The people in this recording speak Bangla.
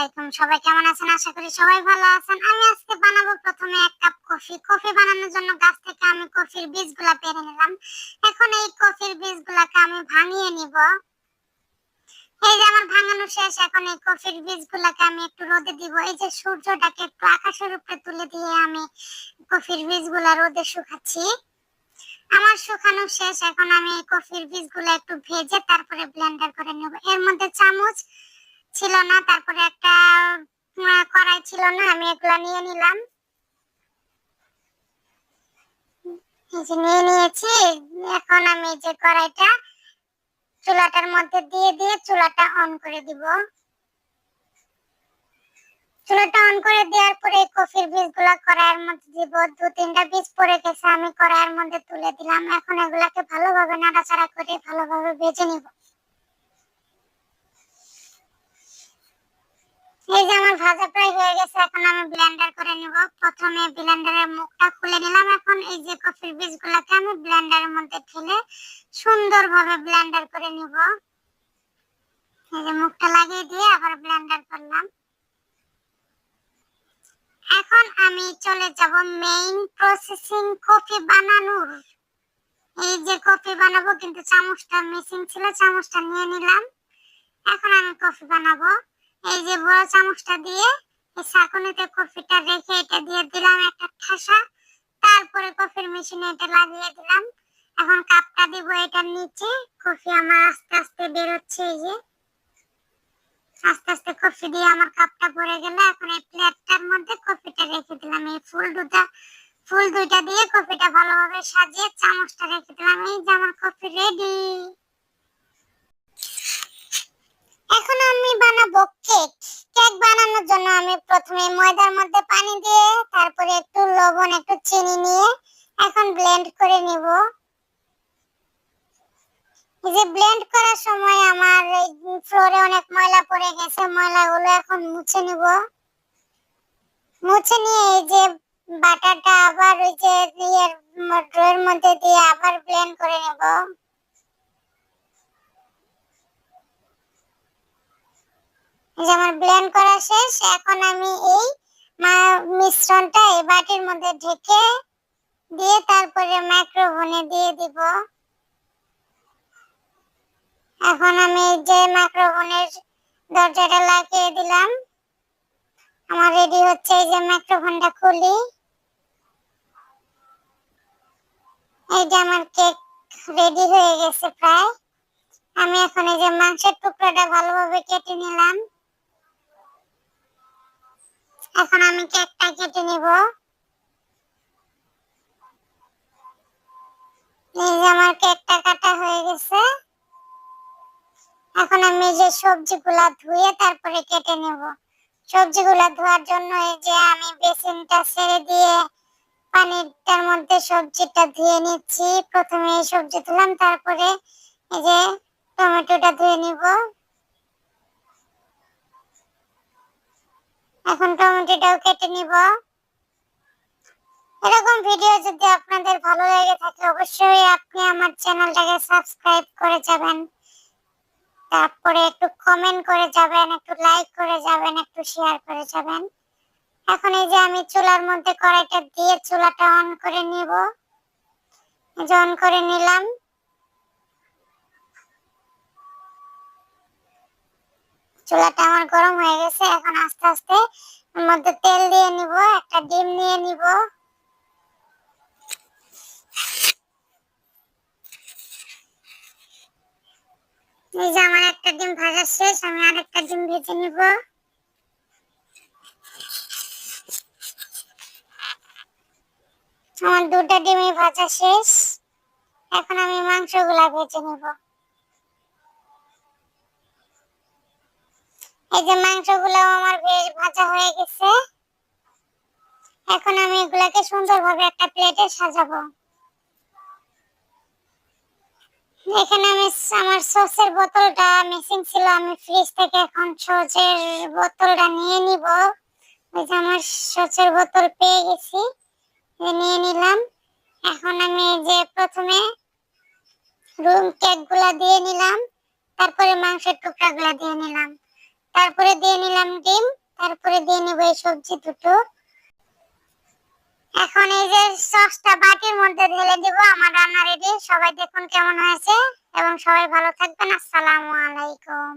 আলাইকুম। সবাই কেমন আছেন? আশা করি সবাই ভালো আছেন। আমি আজকে বানাবো প্রথমে এক কাপ কফি। কফি বানানোর জন্য গাছ থেকে আমি কফির বীজগুলা পেরে নিলাম। এখন এই কফির বীজগুলাকে আমি ভাঙিয়ে নিব। এই যে আমার ভাঙানো শেষ, এখন এই কফির বীজগুলাকে আমি একটু রোদে দিব। এই যে সূর্যটাকে একটু আকাশের উপরে তুলে দিয়ে আমি কফির বীজগুলা রোদে শুকাচ্ছি। আমার শুকানো শেষ, এখন আমি এই কফির বীজগুলো একটু ভেজে তারপরে ব্লেন্ডার করে নেব। এর মধ্যে চামচ ছিল না, তারপরে একটা কড়াই ছিল না, আমি এগুলো নিয়ে নিলাম। নিয়ে নিয়েছি, এখন আমি যে কড়াইটা, চুলাটার মধ্যে দিয়ে দিয়ে চুলাটা অন করে দিব। চুলাটা অন করে দেওয়ার পরে কফির বীজগুলো কড়াইয়ের মধ্যে দিব। দু, তিনটা বীজ পড়ে গেছে, আমি কড়াইয়ের মধ্যে তুলে দিলাম। এখন এগুলাকে ভালোভাবে নাড়াচাড়া করে ভালোভাবে ভেজে নিব। এই যে আমার ভাজা প্রায় হয়ে গেছে, এখন আমি ব্লেন্ডার করে নিব। প্রথমে ব্লেন্ডারের মুখটা খুলে নিলাম এখন। এই যে কফির বীজগুলোকে আমি ব্লেন্ডারের মধ্যে ঢেলে সুন্দরভাবে ব্লেন্ডার করে নিব। এই যে মুখটা লাগিয়ে দিয়ে আবার ব্লেন্ডার করলাম। এখন আমি চলে যাব মেইন প্রসেসিং কফি বানানোর। এই যে কফি বানাবো, কিন্তু চামচটা মিসিং ছিল, চামচটা নিয়ে নিলাম। এখন আমি কফি বানাবো। এই যে বড় চামচটা দিয়ে এই ছাঁকুনিতে কফিটা রেখে এটা দিয়ে দিলাম একটা ঠাসা। তারপরে কফির মেশিনে এটা লাগিয়ে দিলাম। এখন কাপটা দিব এটার নিচে। কফি আমার আস্তে আস্তে বের হচ্ছে এই যে। আস্তে আস্তে কফি দিয়ে আমার কাপটা ভরে গেল। এখন এই প্লেটটার মধ্যে কফিটা রেখে দিলাম। এই ফুল দুটা, ফুল দুইটা দিয়ে কফিটা ভালোভাবে সাজিয়ে চামচটা রেখে দিলাম। এই যে আমার কফি রেডি এখন আমি বানাবো কেক কেক বানানোর জন্য আমি প্রথমে ময়দার মধ্যে পানি দিয়ে, তারপরে একটু লবণ, একটু চিনি নিয়ে এখন ব্লেন্ড করে নিব। যে ব্লেন্ড করার সময় আমার ফ্লোরে অনেক ময়লা পড়ে গেছে, ময়লাগুলো এখন মুছে নিব। মুছে নিয়ে এই যে বাটারটা আবার ওই যে ইয়ের ড্রয়ের মধ্যে দিয়ে আবার ব্লেন্ড করে নেব। যে আমার ব্লেন্ড করা শেষ, এখন আমি এই মা- মিশ্রণটা এই বাটির মধ্যে ঢেকে দিয়ে তারপরে মাইক্রোওভেনে দিয়ে দিব। এখন আমি যে মাইক্রোওভেনের দরজাটা লাগিয়ে দিলাম। আমার রেডি হচ্ছে এই যে মাইক্রোফোনটা খুলি। এই যে আমার কেক রেডি হয়ে গেছে প্রায়। আমি এখন এই যে মাংসের টুকরোটা ভালোভাবে কেটে নিলাম। এখন আমি কেকটা কেটে নিব। আমার কেকটা কাটা হয়ে গেছে। এখন আমি যে সবজিগুলা ধুয়ে তারপরে কেটে নেব। সবজিগুলা ধোয়ার জন্য এই যে আমি বেসিনটা ছেড়ে দিয়ে পানিটার মধ্যে সবজিটা ধুয়ে নিচ্ছি। প্রথমে এই সবজি ধুলাম তারপরে এই যে টমেটোটা ধুয়ে নিব। এখন টমেটোটাও কেটে নিব। এরকম ভিডিও যদি আপনাদের ভালো লেগে থাকে, অবশ্যই আপনি আমার চ্যানেলটাকে সাবস্ক্রাইব করে যাবেন। তারপরে একটু কমেন্ট করে যাবেন, একটু লাইক করে যাবেন, একটু শেয়ার করে যাবেন। এখন এই যে আমি চুলার মধ্যে কড়াইটা দিয়ে চুলাটা অন করে নিব। যে অন করে নিলাম। চুলাটা আমার গরম হয়ে গেছে, এখন আস্তে আস্তে মধ্যে তেল দিয়ে নিব, একটা ডিম নিয়ে নিব। এই যে আমার একটা ডিম ভাজা শেষ, আমি আরেকটা ডিম ভেজে নিব। আমার দুটা ডিমই ভাজা শেষ, এখন আমি মাংসগুলা ভেজে নিব। এই যে মাংসগুলো আমার বেশ ভাজা হয়ে গেছে। এখন আমি এগুলাকে সুন্দরভাবে একটা প্লেটে সাজাবো। এখানে আমি আমার সসের বোতলটা মিসিং ছিল, আমি ফ্রিজ থেকে এখন সসের বোতলটা নিয়ে নিব। ওই যে আমার সসের বোতল পেয়ে গেছি নিয়ে নিলাম। এখন আমি যে প্রথমে রুম কেকগুলা দিয়ে নিলাম, তারপরে মাংসের টুকরা গুলা দিয়ে নিলাম। তারপরে দিয়ে নিলাম ডিম, তারপরে দিয়ে নিব এই সবজি দুটো। এখন এই যে সসটা বাটির মধ্যে ঢেলে দিব, আমার রান্না রেডি সবাই দেখুন কেমন হয়েছে, এবং সবাই ভালো থাকবেন। আসসালামু আলাইকুম।